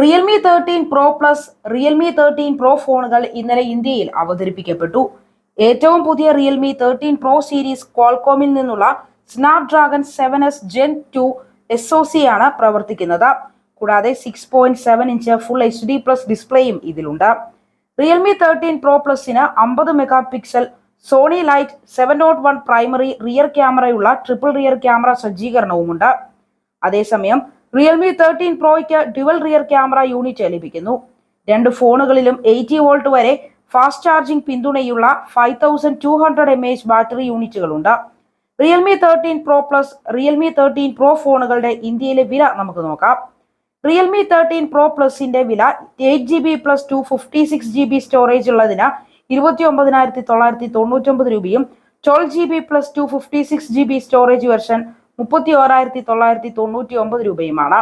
Realme thirteen pro plus Realme thirteen pro ഫോണുകൾ ഇന്നലെ ഇന്ത്യയിൽ അവതരിപ്പിക്കപ്പെട്ടു. ഏറ്റവും പുതിയ റിയൽമി തേർട്ടീൻ പ്രോ സീരീസ് ക്വാൾകോമിൽ നിന്നുള്ള Snapdragon seven S gen two S O C ആണ് പ്രവർത്തിക്കുന്നത്. കൂടാതെ six point seven inch full H D plus ഡിസ്പ്ലേയും ഇതിലുണ്ട്. റിയൽമി തേർട്ടീൻ പ്രോ പ്ലസിന് അമ്പത് mega pixel Sony LYT seven nought one primary rear ക്യാമറയുള്ള triple rear camera സജ്ജീകരണവുമുണ്ട്. അതേസമയം Realme thirteen പ്രോയ്ക്ക് dual rear camera unit ലഭിക്കുന്നു രണ്ട് ഫോണുകളിലും എയ്റ്റി വോൾട്ട് വരെ fast charging പിന്തുണയുള്ള five thousand two hundred M H battery യൂണിറ്റുകളുണ്ട് Realme thirteen pro plus Realme thirteen pro ഫോണുകളുടെ ഇന്ത്യയിലെ വില നമുക്ക് നോക്കാം. റിയൽമി തേർട്ടീൻ പ്രോ പ്ലസിന്റെ വില eight G B plus two fifty six G B storage ഉള്ളതിന് ഇരുപത്തി ഒമ്പതിനായിരത്തി തൊള്ളായിരത്തി തൊണ്ണൂറ്റൊമ്പത് രൂപയും twelve G B plus two fifty six G B storage version മുപ്പത്തി ഓരായിരത്തി തൊള്ളായിരത്തി തൊണ്ണൂറ്റി ഒമ്പത് രൂപയുമാണ്.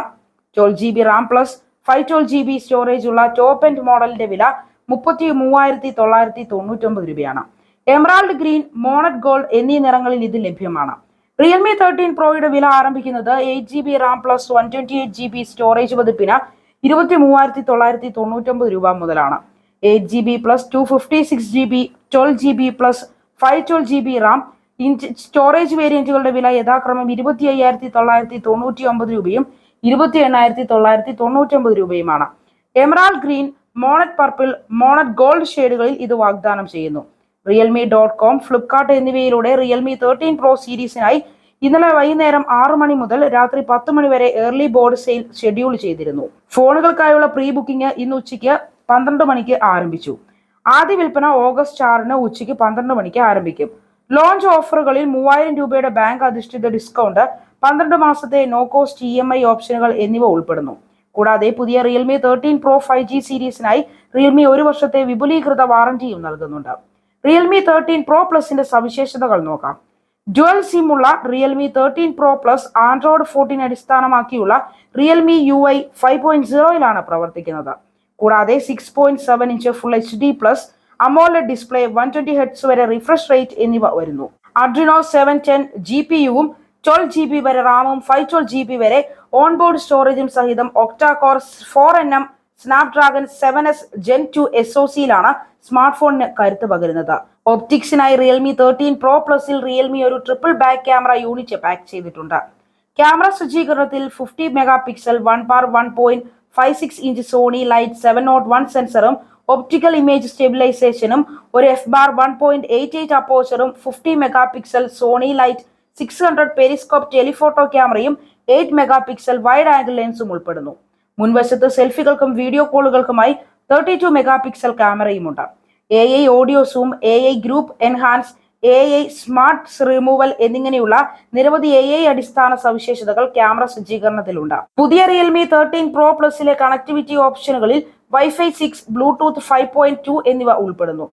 Twelve G B RAM plus five twelve G B storage ഉള്ള ടോപ്പ് എൻഡ് മോഡലിന്റെ വില മുപ്പത്തി മൂവായിരത്തി തൊള്ളായിരത്തി തൊണ്ണൂറ്റൊമ്പത് രൂപയാണ്. എമറാൾഡ് ഗ്രീൻ മോണറ്റ് ഗോൾഡ് എന്നീ നിറങ്ങളിൽ ഇത് ലഭ്യമാണ്. റിയൽമി തേർട്ടീൻ പ്രോയുടെ വില ആരംഭിക്കുന്നത് eight G B RAM plus one twenty eight G B storage പതിപ്പിന് ഇരുപത്തി മൂവായിരത്തി തൊള്ളായിരത്തി തൊണ്ണൂറ്റൊമ്പത് രൂപ മുതലാണ്. Eight G B plus two fifty six G B twelve G B plus five twelve G B RAM inch storage വേരിയന്റുകളുടെ വില യഥാക്രമം ഇരുപത്തി അയ്യായിരത്തി തൊള്ളായിരത്തി തൊണ്ണൂറ്റി ഒമ്പത് രൂപയും ഇരുപത്തി എണ്ണായിരത്തി തൊള്ളായിരത്തി തൊണ്ണൂറ്റി ഒമ്പത് രൂപയുമാണ്. Emerald green Monet purple Monet gold ഷെയ്ഡുകളിൽ ഇത് വാഗ്ദാനം ചെയ്യുന്നു. റിയൽമി ഡോട്ട് കോം ഫ്ലിപ്കാർട്ട് എന്നിവയിലൂടെ റിയൽമി തേർട്ടീൻ പ്രോ സീരീസിനായി ഇന്നലെ വൈകുന്നേരം ആറു മണി മുതൽ രാത്രി പത്ത് മണി വരെ ഏർലി ബോർഡ് സെയിൽ ഷെഡ്യൂൾ ചെയ്തിരുന്നു. ഫോണുകൾക്കായുള്ള പ്രീ ബുക്കിംഗ് ഇന്ന് ഉച്ചയ്ക്ക് പന്ത്രണ്ട് മണിക്ക് ആരംഭിച്ചു. ആദ്യ വിൽപ്പന ഓഗസ്റ്റ് ആറിന് ഉച്ചയ്ക്ക് പന്ത്രണ്ട് മണിക്ക് ആരംഭിക്കും. ലോഞ്ച് ഓഫറുകളിൽ മൂവായിരം രൂപയുടെ ബാങ്ക് അധിഷ്ഠിത ഡിസ്കൗണ്ട് പന്ത്രണ്ട് മാസത്തെ no cost E M I ഓപ്ഷനുകൾ എന്നിവ ഉൾപ്പെടുന്നു. കൂടാതെ പുതിയ Realme thirteen pro five G സീരീസിനായി Realme ഒരു വർഷത്തെ വിപുലീകൃത വാറന്റിയും നൽകുന്നുണ്ട്. റിയൽമി തേർട്ടീൻ പ്രോ പ്ലസിന്റെ സവിശേഷതകൾ നോക്കാം. ഡ്യുവൽ സിം ഉള്ള Realme thirteen pro plus Android fourteen അടിസ്ഥാനമാക്കിയുള്ള Realme U I five point സീറോയിലാണ് പ്രവർത്തിക്കുന്നത്. കൂടാതെ six point seven inch full H D plus AMOLED display one twenty hertz വരെ റിഫ്രഷ് റേറ്റ് എന്നിവ വരുന്നു. Adreno seven ten G P യുവും twelve G B വരെ റാമും five twelve G B വരെ onboard സ്റ്റോറേജും സഹിതം octa core four N M Snapdragon seven S gen two S O സിയിലാണ് smart ഫോണിന് കരുത്ത് പകരുന്നത്. ഒപ്റ്റിക്സിനായി റിയൽമി തേർട്ടീൻ പ്രോ പ്ലസിൽ റിയൽമി ഒരു triple back camera unit pack ചെയ്തിട്ടുണ്ട്. ക്യാമറ സജ്ജീകരണത്തിൽ ഫിഫ്റ്റി മെഗാ പിക്സൽ വൺ പാർ one point five six inch Sony light seven nought one സെൻസറും optical image സ്റ്റെബിലൈസേഷനും ഒരു F bar one point eight eight അപ്പോസറും fifty mega pixel Sony light six hundred periscope telephoto ക്യാമറയും eight mega pixel wide angle ലെൻസും ഉൾപ്പെടുന്നു. മുൻവശത്ത് സെൽഫികൾക്കും video കോളുകൾക്കുമായി thirty two mega pixel ക്യാമറയുമുണ്ട് A I audio zoom A I group enhance A I smart removal എന്നിങ്ങനെയുള്ള നിരവധി A I അടിസ്ഥാന സവിശേഷതകൾ camera സജ്ജീകരണത്തിലുണ്ട്. പുതിയ റിയൽമി തേർട്ടീൻ പ്രോ പ്ലസിലെ connectivity ഓപ്ഷനുകളിൽ wifi six Bluetooth five point two എന്നിവ ഉൾപ്പെടുന്നു.